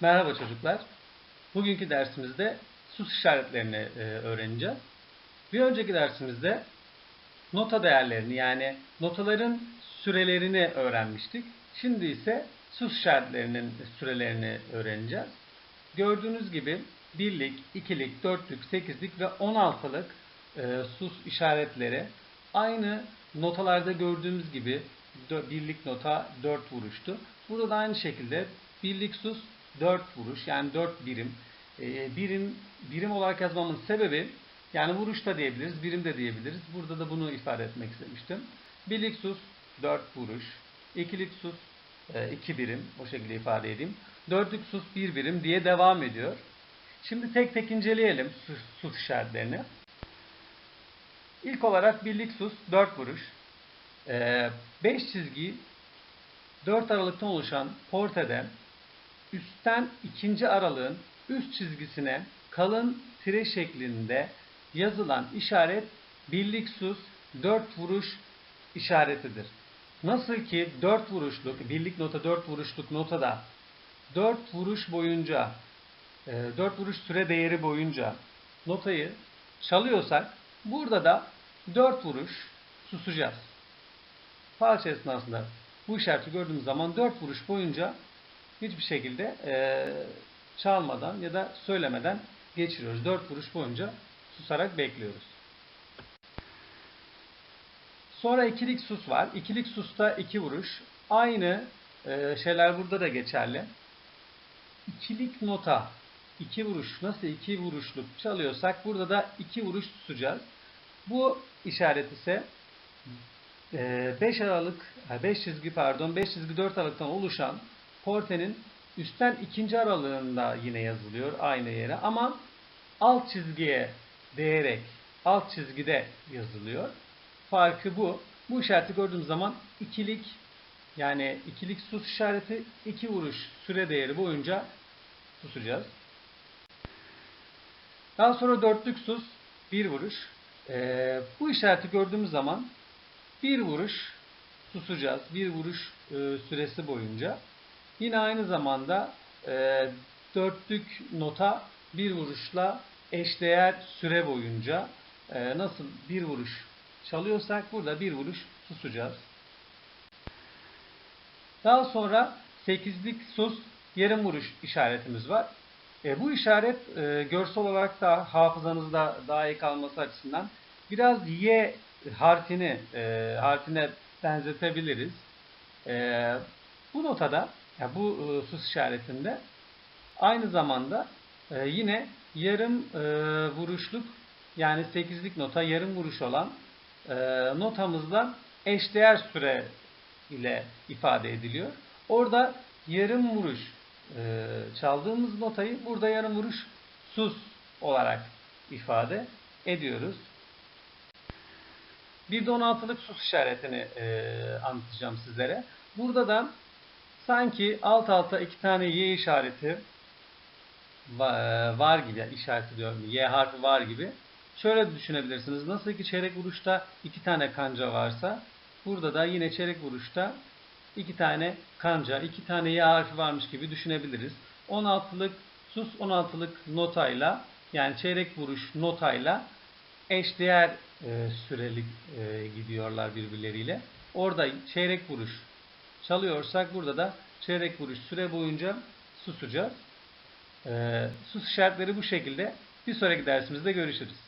Merhaba çocuklar. Bugünkü dersimizde sus işaretlerini e, öğreneceğiz. Bir önceki dersimizde nota değerlerini yani notaların sürelerini öğrenmiştik. Şimdi ise sus işaretlerinin sürelerini öğreneceğiz. Gördüğünüz gibi birlik, ikilik, dörtlük, sekizlik ve on altılık e, sus işaretleri aynı notalarda gördüğümüz gibi birlik nota 4 vuruştu. Burada da aynı şekilde birlik sus 4 vuruş yani 4 birim. Ee, birim birim olarak yazmamın sebebi yani vuruş da diyebiliriz, birim de diyebiliriz. Burada da bunu ifade etmek istemiştim. Birlik sus 4 vuruş, ikilik sus 2 birim o şekilde ifade edeyim. Dörtlük sus 1 birim diye devam ediyor. Şimdi tek tek inceleyelim sus, sus işaretlerini. İlk olarak birlik sus 4 vuruş. 5 çizgi 4 aralıktan oluşan portede üstten ikinci aralığın üst çizgisine kalın tire şeklinde yazılan işaret birlik sus 4 vuruş işaretidir. Nasıl ki 4 vuruşluk, birlik nota 4 vuruşluk notada 4 vuruş boyunca 4 vuruş süre değeri boyunca notayı çalıyorsak burada da 4 vuruş susacağız. Parça esnasında bu işareti gördüğümüz zaman 4 vuruş boyunca hiçbir şekilde e, çalmadan ya da söylemeden geçiriyoruz. 4 vuruş boyunca susarak bekliyoruz. Sonra ikilik sus var. İkilik susta iki vuruş. Aynı e, şeyler burada da geçerli. İkilik nota iki vuruş nasıl iki vuruşluk çalıyorsak burada da iki vuruş susacağız. Bu işaret ise 5 aralık 5 çizgi pardon 5 çizgi 4 aralıktan oluşan portenin üstten ikinci aralığında yine yazılıyor aynı yere ama alt çizgiye değerek alt çizgide yazılıyor. Farkı bu. Bu işareti gördüğümüz zaman ikilik yani ikilik sus işareti iki vuruş süre değeri boyunca susacağız. Daha sonra dörtlük sus bir vuruş. Ee, bu işareti gördüğümüz zaman bir vuruş susacağız. Bir vuruş e, süresi boyunca. Yine aynı zamanda e, dörtlük nota bir vuruşla eşdeğer süre boyunca e, nasıl bir vuruş çalıyorsak burada bir vuruş susacağız. Daha sonra sekizlik sus yarım vuruş işaretimiz var. E, bu işaret e, görsel olarak da hafızanızda daha iyi kalması açısından biraz Y harfini e, harfine benzetebiliriz. E, bu notada, yani bu e, sus işaretinde aynı zamanda e, yine yarım e, vuruşluk yani sekizlik nota yarım vuruş olan e, notamızla eşdeğer süre ile ifade ediliyor. Orada yarım vuruş e, çaldığımız notayı burada yarım vuruş sus olarak ifade ediyoruz. Bir de 16'lık sus işaretini e, anlatacağım sizlere. Burada da sanki alt alta iki tane Y işareti var gibi, yani işareti diyorum, Y harfi var gibi. Şöyle düşünebilirsiniz. Nasıl ki çeyrek vuruşta iki tane kanca varsa, burada da yine çeyrek vuruşta iki tane kanca, iki tane Y harfi varmış gibi düşünebiliriz. 16'lık sus 16'lık notayla yani çeyrek vuruş notayla eşdeğer e, süreli e, gidiyorlar birbirleriyle. Orada çeyrek vuruş çalıyorsak burada da çeyrek vuruş süre boyunca susacağız. E, sus işaretleri bu şekilde. Bir sonraki dersimizde görüşürüz.